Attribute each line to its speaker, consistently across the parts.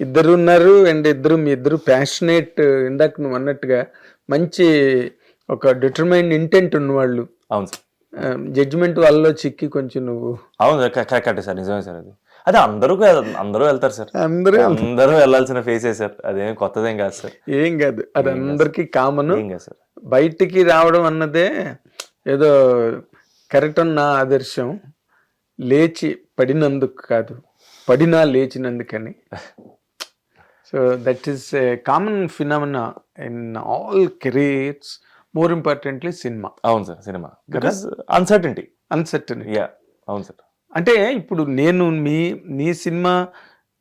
Speaker 1: ఇద్దరు ఉన్నారు అండ్ ఇద్దరు మీ ఇద్దరు ప్యాషనేట్ ఇందాక నువ్వు అన్నట్టుగా మంచి ఒక డిటర్మైన్ ఇంటెంట్ ఉన్నవాళ్ళు.
Speaker 2: అవును సార్.
Speaker 1: జడ్జిమెంట్ వాళ్ళలో చిక్కి కొంచెం నువ్వు.
Speaker 2: అవును సార్ కరెక్ట్ సార్ నిజమే సార్ అది. అదే అందరూ అందరూ వెళ్తారు సార్.
Speaker 1: అందరూ
Speaker 2: అందరూ వెళ్ళాల్సిన ఫేసే సార్. అదేం కొత్తదేం కాదు సార్.
Speaker 1: ఏం కాదు అది అందరికీ కామన్.
Speaker 2: సార్.
Speaker 1: బయటికి రావడం అన్నదే ఏదో కరెక్ట్ అన్న ఆదర్శం. లేచి పడినందుకు కాదు. పడినా లేచినందుకని. So that is a common phenomena in all careers more importantly cinema
Speaker 2: అవును sir cinema. Because uncertainty
Speaker 1: uncertain
Speaker 2: yeah అవును సార్.
Speaker 1: అంటే ఇప్పుడు నేను మీ నీ సినిమా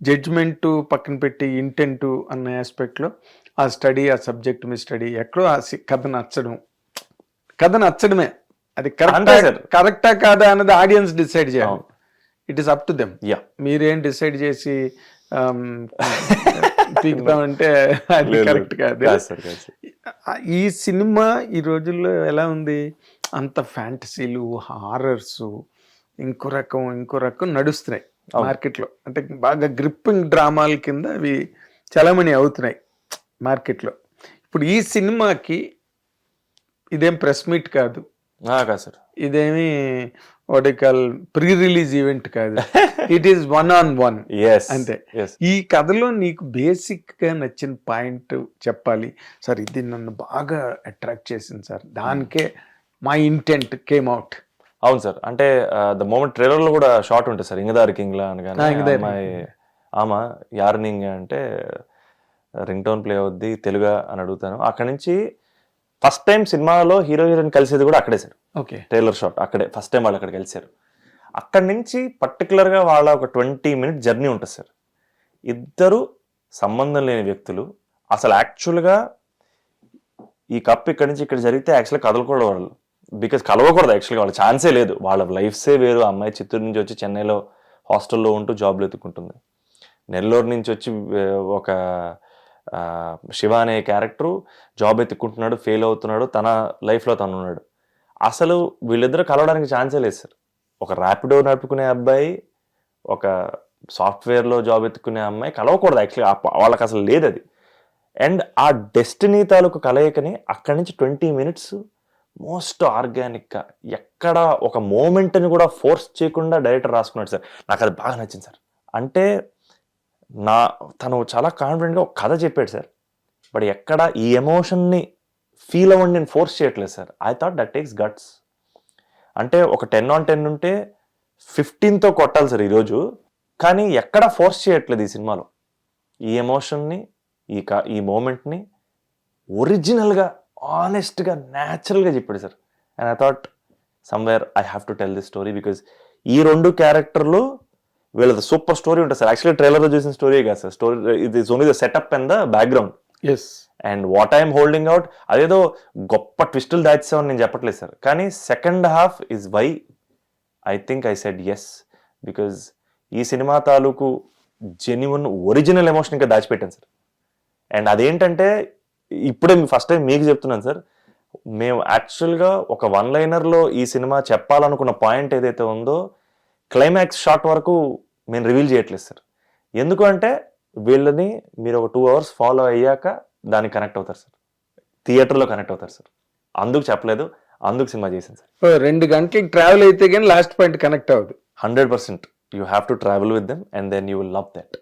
Speaker 1: జడ్జ్మెంట్ పక్కన పెట్టి ఇంటెంట్ అన్న ఆస్పెక్ట్లో ఆ స్టడీ ఆ సబ్జెక్ట్ మీ స్టడీ ఎక్కడో ఆ సి- కథ నచ్చడం. కథ నచ్చడమే. అది
Speaker 2: అంతే
Speaker 1: కరెక్టా
Speaker 2: సార్.
Speaker 1: కరెక్టా కాదా అన్నది ఆడియన్స్ డిసైడ్ చేయాలి. It is up to them
Speaker 2: yeah
Speaker 1: మీరేం డిసైడ్ చేసి ఆమ్, పీకుతామంటే అది కరెక్ట్ కాదు. ఈ సినిమా ఈ రోజుల్లో ఎలా ఉంది? అంత ఫ్యాంటసీలు హారర్స్ ఇంకో రకం ఇంకో రకం నడుస్తున్నాయి మార్కెట్లో. అంటే బాగా గ్రిప్పింగ్ డ్రామాల కింద అవి చలామణి అవుతున్నాయి మార్కెట్లో. ఇప్పుడు ఈ సినిమాకి ఇదేం ప్రెస్ మీట్ కాదు.
Speaker 2: సార్.
Speaker 1: ఇదేమి what call pre release event కాదు. It is one on one
Speaker 2: yes
Speaker 1: అంతే. ఈ కథలో నీకు బేసిక్గా నచ్చిన పాయింట్ చెప్పాలి. సార్ ఇది నన్ను బాగా అట్రాక్ట్ చేసింది సార్. దానికే మై ఇంటెంట్ కేమ్ అవుట్
Speaker 2: అవును సార్. అంటే ద మూమెంట్ ట్రైలర్లో కూడా షార్ట్ ఉంటుంది సార్. ఇంగదారి కింగ్ లా
Speaker 1: ఆ,
Speaker 2: అనగానే
Speaker 1: ఇంగదారి
Speaker 2: అమ్మాయి ఆమా యార్నింగ్ అంటే రింగ్ టోన్ ప్లే అవుద్ది తెలుగా అని అడుగుతాను. అక్కడ నుంచి ఫస్ట్ టైం సినిమాలో హీరో హీరోయిన్ కలిసేది కూడా అక్కడే సార్.
Speaker 1: ఓకే
Speaker 2: ట్రైలర్ షాట్ అక్కడే. ఫస్ట్ టైం వాళ్ళు అక్కడ కలిశారు అక్కడి నుంచి పర్టికులర్గా వాళ్ళ ఒక ట్వంటీ మినిట్ జర్నీ ఉంటుంది సార్. ఇద్దరు సంబంధం లేని వ్యక్తులు అసలు యాక్చువల్గా ఈ కప్ ఇక్కడి నుంచి ఇక్కడ జరిగితే యాక్చువల్గా కదలకూడదు వాళ్ళు. బికాజ్ కలవకూడదు యాక్చువల్గా వాళ్ళ ఛాన్సే లేదు. వాళ్ళ లైఫ్సే వేరు. అమ్మాయి చిత్తూరు నుంచి వచ్చి చెన్నైలో హాస్టల్లో ఉంటూ జాబ్లు ఎత్తుకుంటుంది. నెల్లూరు నుంచి వచ్చి ఒక శివ అనే క్యారెక్టరు జాబ్ ఎత్తుకుంటున్నాడు ఫెయిల్ అవుతున్నాడు తన లైఫ్లో తను ఉన్నాడు అసలు వీళ్ళిద్దరూ కలవడానికి ఛాన్సే లేదు సార్. ఒక ర్యాపిడో నడుపుకునే అబ్బాయి ఒక సాఫ్ట్వేర్లో జాబ్ ఎత్తుకునే అమ్మాయి కలవకూడదు యాక్చువల్లీ వాళ్ళకి అసలు లేదు అది. అండ్ ఆ డెస్టినీ తాలూకు కలయికని అక్కడి నుంచి ట్వంటీ మినిట్స్ మోస్ట్ ఆర్గానిక్గా ఎక్కడ ఒక మూమెంట్ని కూడా ఫోర్స్ చేయకుండా డైరెక్టర్ రాసుకున్నాడు సార్. నాకు అది బాగా నచ్చింది సార్. అంటే నా తను చాలా కాన్ఫిడెంట్గా ఒక కథ చెప్పాడు సార్. బట్ ఎక్కడ ఈ ఎమోషన్ని ఫీల్ అవ్వండి నేను ఫోర్స్ చేయట్లేదు sir. I thought that takes guts అంటే ఒక టెన్ ఆన్ టెన్ ఉంటే ఫిఫ్టీన్తో కొట్టాలి సార్ ఈరోజు. కానీ ఎక్కడ ఫోర్స్ చేయట్లేదు ఈ సినిమాలో. ఈ ఎమోషన్ని ఈ కా ఈ మూమెంట్ని ఒరిజినల్గా ఆనెస్ట్గా న్యాచురల్గా చెప్పాడు sir. And I thought somewhere I have to tell this story because ఈ రెండు క్యారెక్టర్లు వీళ్ళది సూపర్ స్టోరీ ఉంటుంది సార్. యాక్చువల్లీ ట్రైలర్లో చూసిన స్టోరీ కాదు సార్. స్టోరీ ఇది only the setup and the background
Speaker 1: yes
Speaker 2: and what I'm holding out అదేదో గొప్ప ట్విస్టులు దాచామని నేను చెప్పట్లేదు సార్. కానీ second half is why I think I said yes because ఈ సినిమా తాలూకు జెన్యున్ ఒరిజినల్ ఎమోషన్ ఇంకా దాచిపెట్టాను సార్. అండ్ అదేంటంటే ఇప్పుడే ఫస్ట్ టైం మీకు చెప్తున్నాను సార్ మేము యాక్చువల్గా ఒక వన్ లైనర్లో ఈ సినిమా చెప్పాలనుకున్న పాయింట్ ఏదైతే ఉందో క్లైమాక్స్ షాట్ వరకు మేము రివీల్ చేయట్లేదు సార్ ఎందుకు అంటే వీళ్ళని మీరు ఒక టూ అవర్స్ ఫాలో అయ్యాక దానికి కనెక్ట్ అవుతారు సార్ థియేటర్లో కనెక్ట్ అవుతారు సార్ అందుకు చెప్పలేదు అందుకు సినిమా చేశాను సార్
Speaker 1: రెండు గంటలకి ట్రావెల్ అయితే కానీ లాస్ట్ పాయింట్ కనెక్ట్ అవ్వదు.
Speaker 2: Hundred percent. You have to travel with them and then you will love that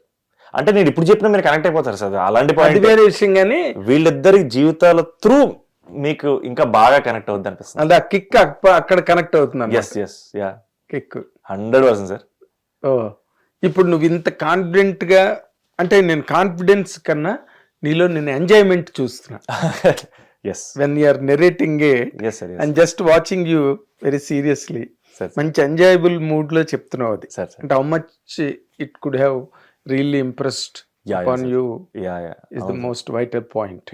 Speaker 2: అంటే నేను ఇప్పుడు చెప్పిన మీరు కనెక్ట్ అయిపోతారు సార్ అలాంటి పాయింట్
Speaker 1: వేరే విషయం కానీ
Speaker 2: వీళ్ళిద్దరి జీవితాల త్రూ మీకు ఇంకా బాగా కనెక్ట్ అవుద్ది అనిపిస్తుంది.
Speaker 1: అది ఆ కిక్ అక్కడ కనెక్ట్ అవుతుంది
Speaker 2: yes yes ya
Speaker 1: kick
Speaker 2: hundred percent sir
Speaker 1: oh. ఇప్పుడు నువ్వు ఇంత కాన్ఫిడెంట్గా అంటే నేను కాన్ఫిడెన్స్ కన్నా నీలో నేను ఎంజాయ్మెంట్ చూస్తున్నా.
Speaker 2: Yes
Speaker 1: when you're narrating a and just watching you very seriously
Speaker 2: sir
Speaker 1: మంచి ఎంజాయబుల్ మూడ్లో చెప్తున్నావు అది. అంటే how much it could have really impressed you is the most vital point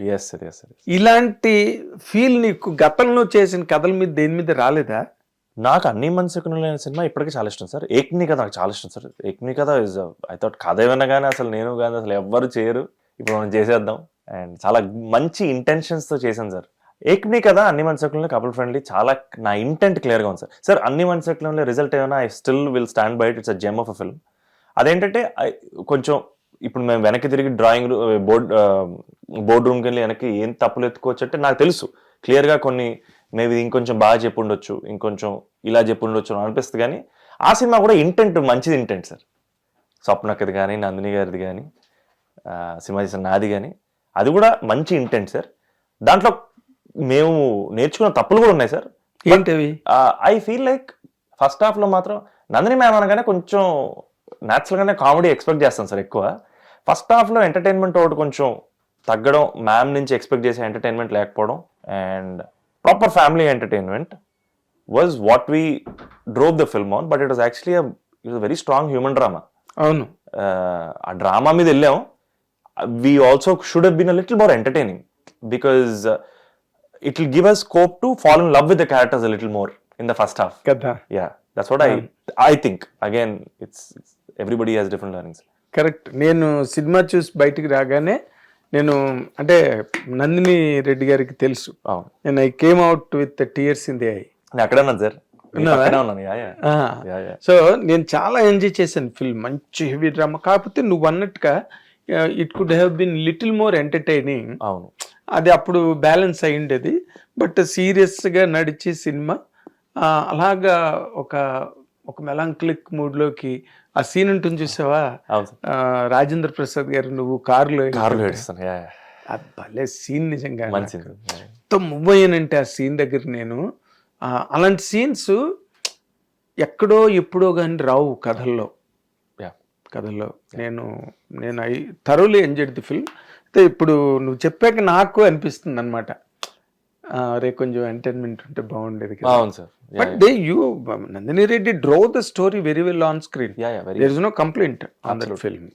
Speaker 1: ఇలాంటి ఫీల్ నీకు గతంలో చేసిన కథల మీద దేని మీద రాలేదా?
Speaker 2: నాకు అన్ని మనసుకున్న సినిమా ఇప్పటికీ చాలా ఇష్టం సార్. ఏక్ని కథ నాకు చాలా ఇష్టం సార్. ఏక్ని కథ ఇస్ ఐ థాట్ కథ ఏమన్నా కానీ అసలు నేను కానీ అసలు ఎవ్వరు చేయరు. ఇప్పుడు మనం చేసేద్దాం. అండ్ చాలా మంచి ఇంటెన్షన్స్తో తో చేశాను సార్. ఏక్ని కదా అన్ని మనసుకుల్లో కపుల్ ఫ్రెండ్లీ చాలా నా ఇంటెంట్ క్లియర్గా ఉంది సార్. సార్ అన్ని మనసుకుల్లో రిజల్ట్ ఏమైనా I still will stand by it's a gem of a film అదేంటంటే కొంచెం ఇప్పుడు మేము వెనక్కి తిరిగి డ్రాయింగ్ బోర్డ్ బోర్డ్ రూమ్కి వెళ్ళి వెనక్కి ఏం తప్పులు ఎత్తుకోవచ్చు అంటే నాకు తెలుసు. క్లియర్గా కొన్ని మేబీ ఇంకొంచెం బాగా చెప్పు ఉండొచ్చు ఇంకొంచెం ఇలా చెప్పు ఉండొచ్చు అని అనిపిస్తుంది కానీ ఆ సినిమా కూడా ఇంటెంట్ మంచిది ఇంటెంట్ సార్. స్వప్నక్కది కానీ నందిని గారిది కానీ సినిమా చేసిన నాది కానీ అది కూడా మంచి ఇంటెంట్ సార్. దాంట్లో మేము నేర్చుకున్న తప్పులు కూడా ఉన్నాయి సార్.
Speaker 1: ఏంటవి?
Speaker 2: ఐ ఫీల్ లైక్ ఫస్ట్ హాఫ్లో మాత్రం నందిని మ్యామ్ అనగానే కొంచెం న్యాచురల్ గానే కామెడీ ఎక్స్పెక్ట్ చేస్తాను సార్ ఎక్కువ. ఫస్ట్ హాఫ్లో ఎంటర్టైన్మెంట్ ఒకటి కొంచెం తగ్గడం మ్యామ్ నుంచి ఎక్స్పెక్ట్ చేసే ఎంటర్టైన్మెంట్ లేకపోవడం and proper family entertainment was what we drove the film on but it was actually it very strong human drama
Speaker 1: అవును.
Speaker 2: ఆ డ్రామా మీద వెళ్ళాం. We also should have been a little more entertaining because it will give us scope to fall in love with the characters a little more in the first half
Speaker 1: కదా.
Speaker 2: Ya that's what I I think again it's everybody has different learnings
Speaker 1: correct నేను సినిమా చూసి బయటికి రాగానే నేను అంటే నందిని రెడ్డి గారికి తెలుసు. నేను I came out with tears in the eye
Speaker 2: అక్కడే ఉన్నాను సార్.
Speaker 1: సో నేను చాలా ఎంజాయ్ చేశాను ఫిల్మ్ మంచి హెవీ డ్రామా కాకపోతే నువ్వు అన్నట్టుగా it could have been little more entertaining
Speaker 2: అవును.
Speaker 1: అది అప్పుడు బ్యాలెన్స్ అయి ఉండేది. బట్ సీరియస్గా నడిచే సినిమా అలాగా ఒక ఒక మెలాంక్లిక్ మూడ్లోకి ఆ సీన్ ఉంటుంది చూసావా? రాజేంద్ర ప్రసాద్ గారు నువ్వు కారులో
Speaker 2: కార్లో
Speaker 1: భలే సీన్ నిజంగా ఎంత మూవ్ అయ్యానంటే ఆ సీన్ దగ్గర నేను. అలాంటి సీన్స్ ఎక్కడో ఎప్పుడో కానీ రావు కథల్లో.
Speaker 2: యా.
Speaker 1: కథల్లో. నేను నేను I thoroughly enjoyed the film అయితే ఇప్పుడు నువ్వు చెప్పాక నాకు అనిపిస్తుంది అనమాట రే కొంచెం ఎంటర్టైన్మెంట్ ఉంటే బాగుండేది కదా.
Speaker 2: అవును sir.
Speaker 1: But they you Nandini Reddy drew the story very well on screen there is no complaint on that film.